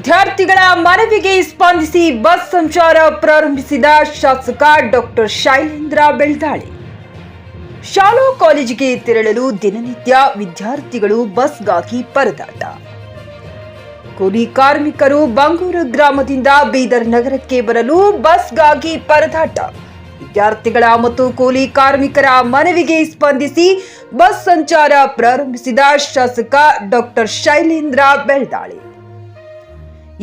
ವಿದ್ಯಾರ್ಥಿಗಳ ಮನವಿಗೆ ಸ್ಪಂದಿಸಿ ಬಸ್ ಸಂಚಾರ ಪ್ರಾರಂಭಿಸಿದ ಶಾಸಕ ಡಾಕ್ಟರ್ ಶೈಲೇಂದ್ರ ಬೆಳ್ದಾಳಿ. ಶಾಲಾ ಕಾಲೇಜಿಗೆ ತೆರಳಲು ದಿನನಿತ್ಯ ವಿದ್ಯಾರ್ಥಿಗಳು ಬಸ್ಗಾಗಿ ಪರದಾಟ. ಕೂಲಿ ಕಾರ್ಮಿಕರು ಬಂಗೂರು ಗ್ರಾಮದಿಂದ ಬೀದರ್ ನಗರಕ್ಕೆ ಬರಲು ಬಸ್ಗಾಗಿ ಪರದಾಟ. ವಿದ್ಯಾರ್ಥಿಗಳ ಮತ್ತು ಕೂಲಿ ಕಾರ್ಮಿಕರ ಮನವಿಗೆ ಸ್ಪಂದಿಸಿ ಬಸ್ ಸಂಚಾರ ಪ್ರಾರಂಭಿಸಿದ ಶಾಸಕ ಡಾಕ್ಟರ್ ಶೈಲೇಂದ್ರ ಬೆಳ್ದಾಳಿ.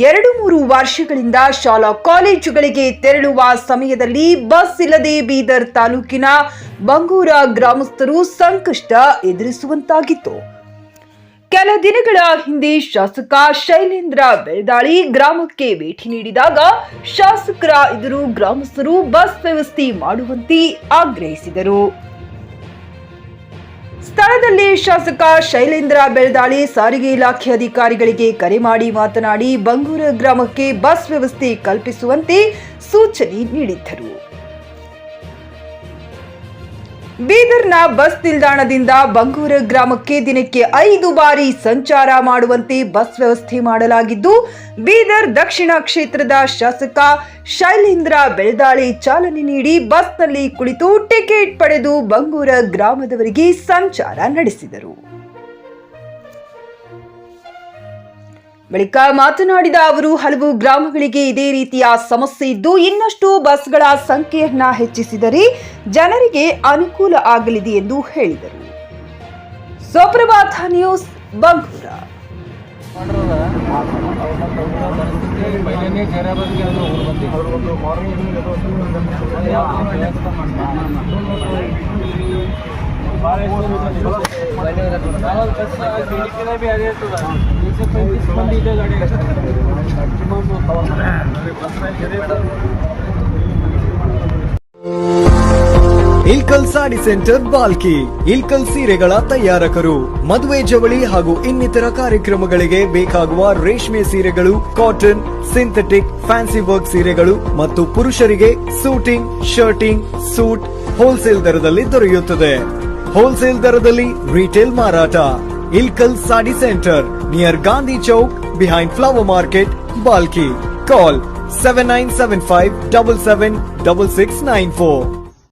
ಎರಡು ಮೂರು ವರ್ಷಗಳಿಂದ ಶಾಲಾ ಕಾಲೇಜುಗಳಿಗೆ ತೆರಳುವ ಸಮಯದಲ್ಲಿ ಬಸ್ ಇಲ್ಲದೆ ಬೀದರ್ ತಾಲೂಕಿನ ಬಂಗೂರ ಗ್ರಾಮಸ್ಥರು ಸಂಕಷ್ಟ ಎದುರಿಸುವಂತಾಗಿತ್ತು. ಕೆಲ ದಿನಗಳ ಹಿಂದೆ ಶಾಸಕ ಶೈಲೇಂದ್ರ ಬೆಳದಾಳಿ ಗ್ರಾಮಕ್ಕೆ ಭೇಟಿ ನೀಡಿದಾಗ ಶಾಸಕರ ಎದುರು ಗ್ರಾಮಸ್ಥರು ಬಸ್ ವ್ಯವಸ್ಥೆ ಮಾಡುವಂತೆ ಆಗ್ರಹಿಸಿದರು. ಸ್ಥಳದಲ್ಲಿ ಶಾಸಕ ಶೈಲೇಂದ್ರ ಬೆಳದಾಳಿ ಸಾರಿಗೆ ಇಲಾಖೆ ಅಧಿಕಾರಿಗಳಿಗೆ ಕರೆ ಮಾಡಿ ಮಾತನಾಡಿ ಬಂಗೂರ ಗ್ರಾಮಕ್ಕೆ ಬಸ್ ವ್ಯವಸ್ಥೆ ಕಲ್ಪಿಸುವಂತೆ ಸೂಚನೆ ನೀಡಿದ್ದರು. ಬೀದರ್ನ ಬಸ್ ನಿಲ್ದಾಣದಿಂದ ಬಂಗೂರ ಗ್ರಾಮಕ್ಕೆ ದಿನಕ್ಕೆ ಐದು ಬಾರಿ ಸಂಚಾರ ಮಾಡುವಂತೆ ಬಸ್ ವ್ಯವಸ್ಥೆ ಮಾಡಲಾಗಿದ್ದು, ಬೀದರ್ ದಕ್ಷಿಣ ಕ್ಷೇತ್ರದ ಶಾಸಕ ಶೈಲೇಂದ್ರ ಬೆಳದಾಳಿ ಚಾಲನೆ ನೀಡಿ ಬಸ್ನಲ್ಲಿ ಕುಳಿತು ಟಿಕೆಟ್ ಪಡೆದು ಬಂಗೂರ ಗ್ರಾಮದವರಿಗೆ ಸಂಚಾರ ನಡೆಸಿದರು. ಬಳಿಕ ಮಾತನಾಡಿದ ಅವರು, ಹಲವು ಗ್ರಾಮಗಳಿಗೆ ಇದೇ ರೀತಿಯ ಸಮಸ್ಯೆ ಇದ್ದು, ಇನ್ನಷ್ಟು ಬಸ್ಗಳ ಸಂಖ್ಯೆಯನ್ನ ಹೆಚ್ಚಿಸಿದರೆ ಜನರಿಗೆ ಅನುಕೂಲ ಆಗಲಿದೆ ಎಂದು ಹೇಳಿದರು. ಸುಪ್ರಭಾತ ನ್ಯೂಸ್ ಬಂಗೂರ ಇಲ್ಕಲ್ ಸಾಡಿ ಸೆಂಟರ್ ಬಾಲ್ಕಿ. ಇಲ್ಕಲ್ ಸೀರೆಗಳ ತಯಾರಕರು. ಮದುವೆ ಜವಳಿ ಹಾಗೂ ಇನ್ನಿತರ ಕಾರ್ಯಕ್ರಮಗಳಿಗೆ ಬೇಕಾಗುವ ರೇಷ್ಮೆ ಸೀರೆಗಳು, ಕಾಟನ್, ಸಿಂಥೆಟಿಕ್, ಫ್ಯಾನ್ಸಿ ವರ್ಕ್ ಸೀರೆಗಳು ಮತ್ತು ಪುರುಷರಿಗೆ ಸೂಟಿಂಗ್, ಶರ್ಟಿಂಗ್, ಸೂಟ್, ಹೋಲ್ಸೇಲ್ ದರದಲ್ಲಿ ದೊರೆಯುತ್ತದೆ. ಹೋಲ್ಸೇಲ್ ದರದಲ್ಲಿ ರಿಟೇಲ್ ಮಾರಾಟ. Ilkal sari center near Gandhi Chowk behind flower market Balki. Call seven nine seven five double seven double six nine four